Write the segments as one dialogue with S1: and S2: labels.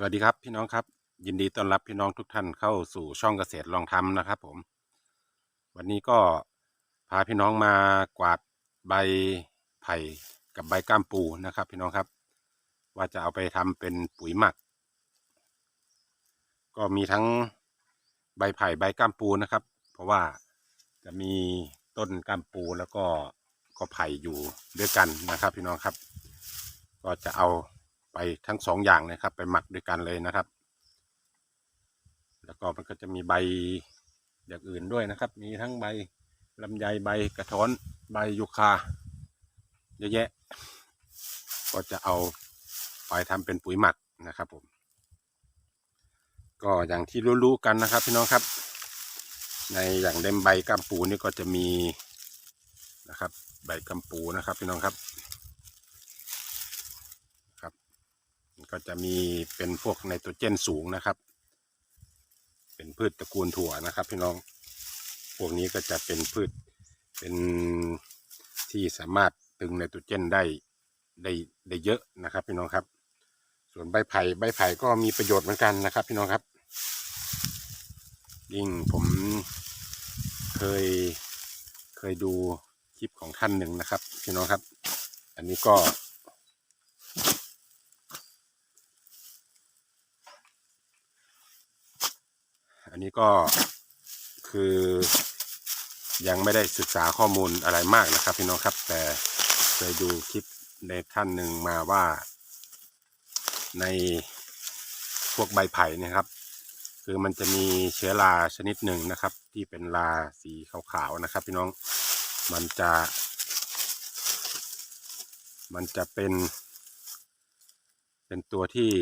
S1: สวัสดีครับพี่น้องครับ ยินดีต้อนรับพี่น้องทุกท่านเข้าสู่ช่องเกษตรลองทำนะครับ ผม วันนี้ก็พาพี่น้องมากวาดใบไผ่กับใบก้ามปูนะครับ พี่น้องครับ ว่าจะเอาไปทำเป็นปุ๋ยหมัก ก็มีทั้งใบไผ่ใบก้ามปูนะครับ เพราะว่าจะมีต้นก้ามปูแล้วก็ก็ไผ่อยู่ด้วยกันนะครับ พี่น้องครับ ก็จะเอา ไปทั้งสองอย่างนะครับ ไปหมักด้วยกันเลยนะครับ แล้วก็มันก็จะมีใบอย่างอื่นด้วยนะครับ มีทั้งใบลำไยใบกระท้อนใบยูคาเยอะแยะ ก็จะเอาไปทำเป็นปุ๋ยหมักนะครับผม ก็อย่างที่รู้ๆกันนะครับพี่น้องครับ ในอย่างเล่มใบกัมปูนี่ก็จะมีนะครับ ใบกัมปูนะครับพี่น้องครับ ก็จะมีเป็นพวกไนโตรเจนสูงนะครับ เป็นพืชตระกูลถั่วนะครับพี่น้อง พวกนี้ก็จะเป็นพืชเป็นที่สามารถตึงไนโตรเจนได้ได้ได้เยอะนะครับพี่น้องครับ ส่วนใบไผ่ใบไผ่ก็มีประโยชน์เหมือนกันนะครับพี่น้องครับ ยิ่งผมเคยเคยดูคลิปของท่านหนึ่งนะครับพี่น้องครับ อันนี้ก็ นนี้ก็คือยังไม่ได้ศึกษาข้อมูลอะไรมากนะครับ พี่น้องครับ แต่เคยดูคลิปในท่านหนึ่งมาว่า ในพวกใบไผ่นะครับ คือมันจะมีเชื้อราชนิดหนึ่งนะครับ ที่เป็นราสีขาวๆนะครับ พี่น้องมันจะ มันจะเป็น เป็นตัวที่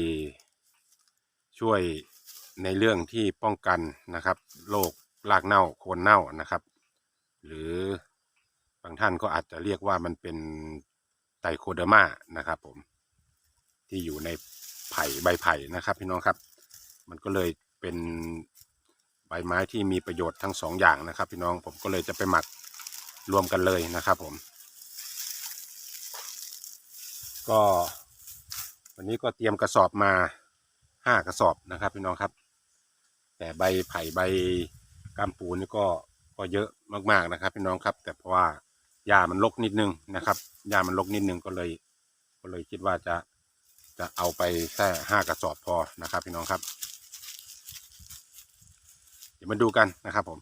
S1: ช่วย ในเรื่องที่ป้องกันนะครับโรครากเน่าโคนเน่านะครับ หรือบางท่านก็อาจจะเรียกว่ามันเป็นไตโคเดอร์มานะครับผมที่อยู่ในไผ่ใบไผ่นะครับพี่น้องครับ มันก็เลยเป็นใบไม้ที่มีประโยชน์ทั้งสองอย่างนะครับ พี่น้องผมก็เลยจะไปหมักรวมกันเลยนะครับผม ก็วันนี้ก็เตรียมกระสอบมาห้ากระสอบนะครับพี่น้องครับ แต่ใบไผ่ใบกามปูนี่ก็ก็เยอะมากๆนะครับพี่น้องครับ แต่เพราะว่าหญ้ามันรกนิดนึงนะครับหญ้ามันรกนิดนึงก็เลย ก็เลยคิดว่าจะจะเอาไปแค่ห้ากระสอบพอนะครับพี่น้องครับ เดี๋ยวมาดูกันนะครับผม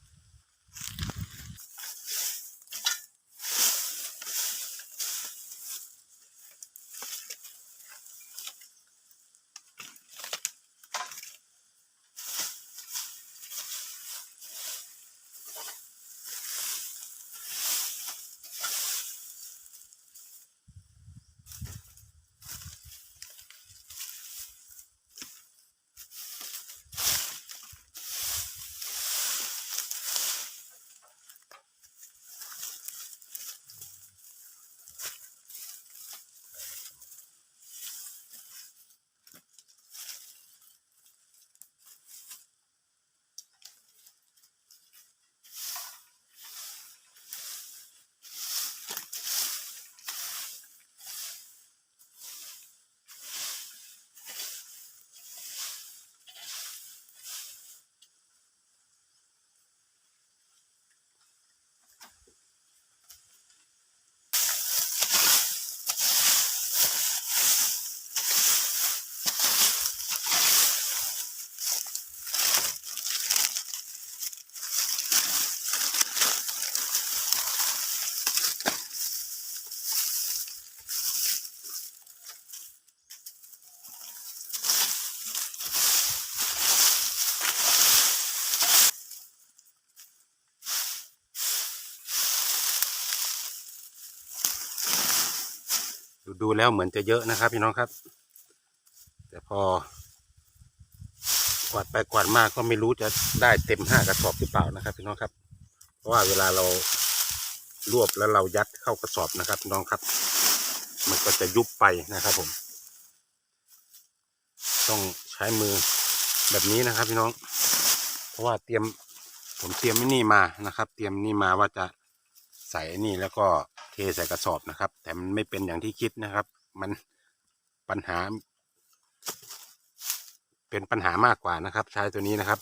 S1: ดูดูแล้วเหมือนจะเยอะนะครับพี่น้องครับ แต่พอกวาดไปกวาดมาก็ไม่รู้จะได้เต็มห้ากระสอบหรือเปล่านะครับ พี่น้องครับ เพราะว่าเวลาเรารวบแล้วเรายัดเข้ากระสอบนะครับพี่น้องครับ มันก็จะยุบไปนะครับผม ต้องใช้มือแบบนี้นะครับพี่น้อง เพราะว่าเตรียมผมเตรียมไอ้นี่มานะครับ เตรียมนี่มาว่าจะใส่นี่แล้วก็ เทใส่กระสอบนะครับ แต่มันไม่เป็นอย่างที่คิดนะครับ มันปัญหา เป็นปัญหามากกว่านะครับ ใช้ตัวนี้นะครับ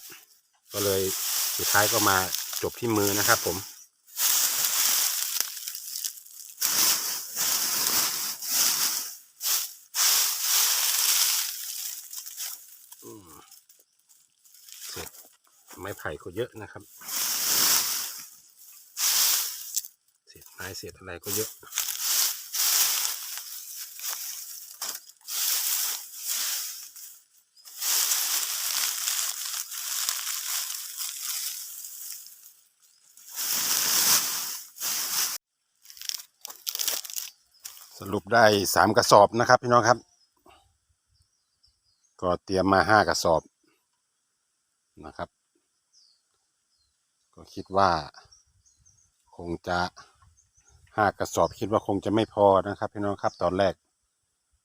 S1: ก็เลยสุดท้ายก็มาจบที่มือนะครับ ผมเสร็จไม้ไผ่ก็เยอะนะครับ เศษไม้เศษอะไรก็เยอะสรุปได้สามกระสอบนะครับพี่น้องครับ ก็เตรียมมาห้ากระสอบนะครับ ก็คิดว่าคงจะ ห้ากระสอบคิดว่าคงจะไม่พอนะครับ พี่น้องครับตอนแรก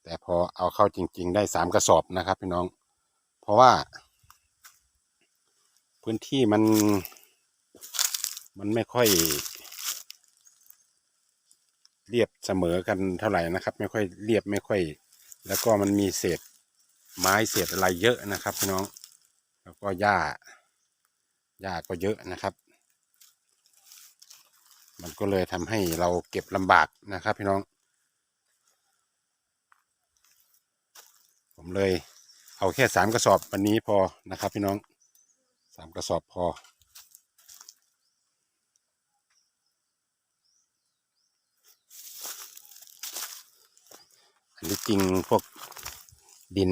S1: แต่พอเอาเข้าจริง ๆ ได้สามกระสอบนะครับ พี่น้อง เพราะว่า พื้นที่มัน มันไม่ค่อย เรียบเสมอกันเท่าไหร่นะครับ ไม่ค่อยเรียบไม่ค่อย แล้วก็มันมีเศษไม้เศษอะไรเยอะนะครับ พี่น้อง แล้วก็หญ้าหญ้าก็เยอะนะครับ มันก็เลยทำให้เราเก็บลำบากนะครับพี่น้อง ผมเลยเอาแค่สามกระสอบวันนี้พอนะครับพี่น้องสามกระสอบพออันนี้จริงพวกดิน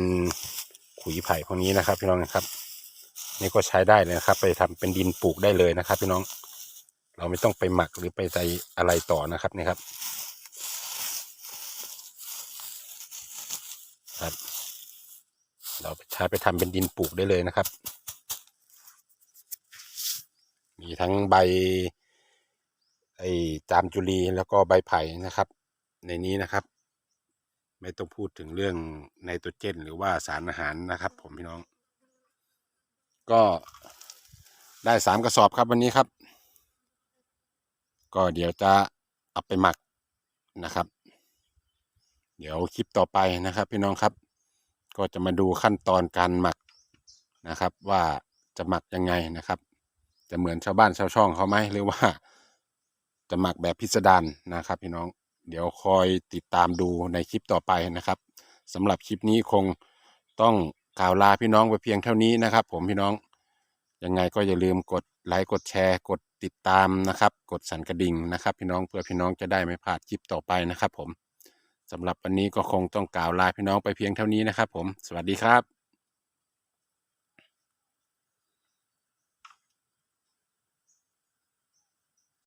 S1: ขุยไผ่พวกนี้นะครับ พี่น้องนะครับ นี่ก็ใช้ได้เลยนะครับ ไปทำเป็นดินปลูกได้เลยนะครับ พี่น้อง เราไม่ต้องไปหมักหรือไปใส่อะไรต่อนะครับนี่ครับ ครับ เราใช้ไปทำเป็นดินปลูกได้เลยนะครับ มีทั้งใบไอ้จามจุลีแล้วก็ใบไผ่นะครับ ในนี้นะครับ ไม่ต้องพูดถึงเรื่องไนโตรเจน หรือว่าสารอาหารนะครับ ผมพี่น้อง ก็ได้สามกระสอบครับวันนี้ครับ ก็เดี๋ยวจะเอาไปหมักนะครับ เดี๋ยวคลิปต่อไปนะครับ พี่น้องครับ ก็จะมาดูขั้นตอนการหมักนะครับ ว่าจะหมักยังไงนะครับ จะเหมือนชาวบ้านชาวช่องเขาไหมหรือว่า จะหมักแบบพิสดารนะครับ พี่น้องเดี๋ยวคอยติดตามดูในคลิปต่อไปนะครับสำหรับคลิปนี้คงต้องกล่าวลาพี่น้องไปเพียงเท่านี้นะครับ ผมพี่น้องยังไงก็อย่าลืมกดไลค์กดแชร์กด ติดตามนะครับ กดสั่นกระดิ่งนะครับ พี่น้องเพื่อพี่น้องจะได้ไม่พลาดคลิปต่อไปนะครับ ผมสำหรับวันนี้ก็คงต้องกล่าวลาพี่น้องไปเพียงเท่านี้นะครับ ผม สวัสดีครับ